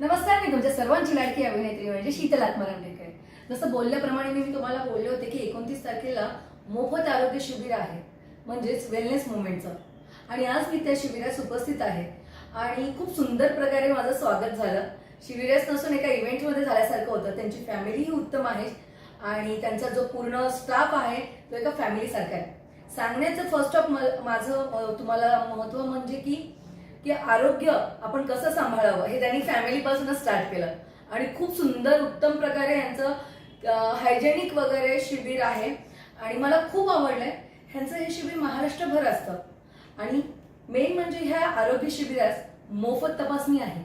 नमस्कार मी तुमच्या सर्वांची लाडकी अभिनेत्री म्हणजे शीतल आत्मारामटेकर जसं बोलल्याप्रमाणे मी तुम्हाला बोलले होते की एकोणतीस तारखेला मोफत आरोग्य शिबिर आहे म्हणजेच वेलनेस मुवमेंटचं आणि आज मी त्या शिबिरात उपस्थित आहे. आणि खूप सुंदर प्रकारे माझं स्वागत झालं. शिबिरास नसून एका इव्हेंटमध्ये झाल्यासारखं होतं. त्यांची फॅमिलीही उत्तम आहे. आणि त्यांचा जो पूर्ण स्टाफ आहे तो एका फॅमिलीसारखा आहे. सांगण्याचं फर्स्ट ऑफ माझं तुम्हाला महत्त्व म्हणजे की की आरोग्य आपण कसं सांभाळावं हे त्यांनी फॅमिलीपासूनच स्टार्ट केलं. आणि खूप सुंदर उत्तम प्रकारे यांचं हायजेनिक वगैरे शिबिर आहे. आणि मला खूप आवडलंय ह्यांचं हे शिबिर महाराष्ट्रभर असतं. आणि मेन म्हणजे ह्या आरोग्य शिबिरास मोफत तपासणी आहे.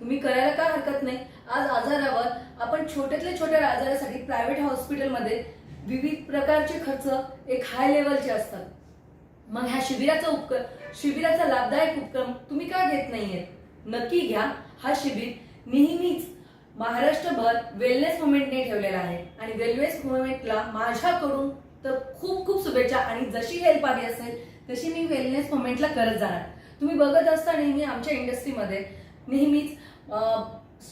तुम्ही करायला काय हरकत नाही? आज आजारावर आपण छोट्यातल्या छोट्या आजारासाठी प्रायव्हेट हॉस्पिटलमध्ये विविध प्रकारचे खर्च एक हाय लेवलचे असतात. मग ह्या शिबिराचा उपक्रम शिबिराचा लाभदायक उपक्रम तुम्ही का घेत नाहीये नक्की घ्या. हा शिबिर नेहमीच महाराष्ट्रभर वेलनेस मुवमेंटने ठेवलेला आहे. आणि वेलनेस मुवमेंटला माझ्याकडून तर खूप खूप शुभेच्छा. आणि जशी हेल्प आली असेल तशी मी वेलनेस मुवमेंटला करत जाणार. तुम्ही बघत असता नेहमी आमच्या इंडस्ट्रीमध्ये नेहमीच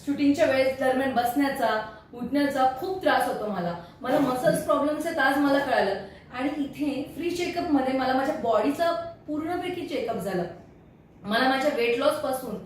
शूटिंगच्या वेळेस दरम्यान बसण्याचा उठण्याचा खूप त्रास होतो मला. मला मसल्स प्रॉब्लेम्स आहेत आज मला कळालं. आणि इथे फ्री चेकअपमध्ये मला माझ्या बॉडीचं पूर्णपैकी चेकअप झालं. मला माझ्या वेट लॉसपासून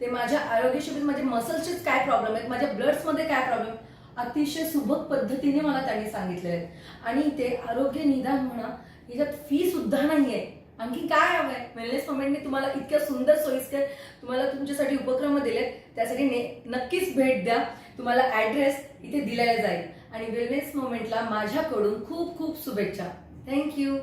ते माझ्या आरोग्याशी माझे मसल्सचेच काय प्रॉब्लेम आहेत माझ्या ब्लड्समध्ये काय प्रॉब्लेम अतिशय सुबक पद्धतीने मला त्यांनी सांगितले आहेत आणि इथे आरोग्य निदान म्हणा याच्यात फी सुद्धा नाही आहे आणखी काय हवं आहे वेलनेस मोमेंटने तुम्हाला इतक्या सुंदर सोयीस्कर तुम्हाला तुमच्यासाठी उपक्रम दिलेत. त्यासाठी ने- नक्कीच भेट द्या. तुम्हाला ऍड्रेस इथे दिलेला जाईल. आणि वेलनेस मोमेंटला माझ्याकडून खूप खूप शुभेच्छा. थँक्यू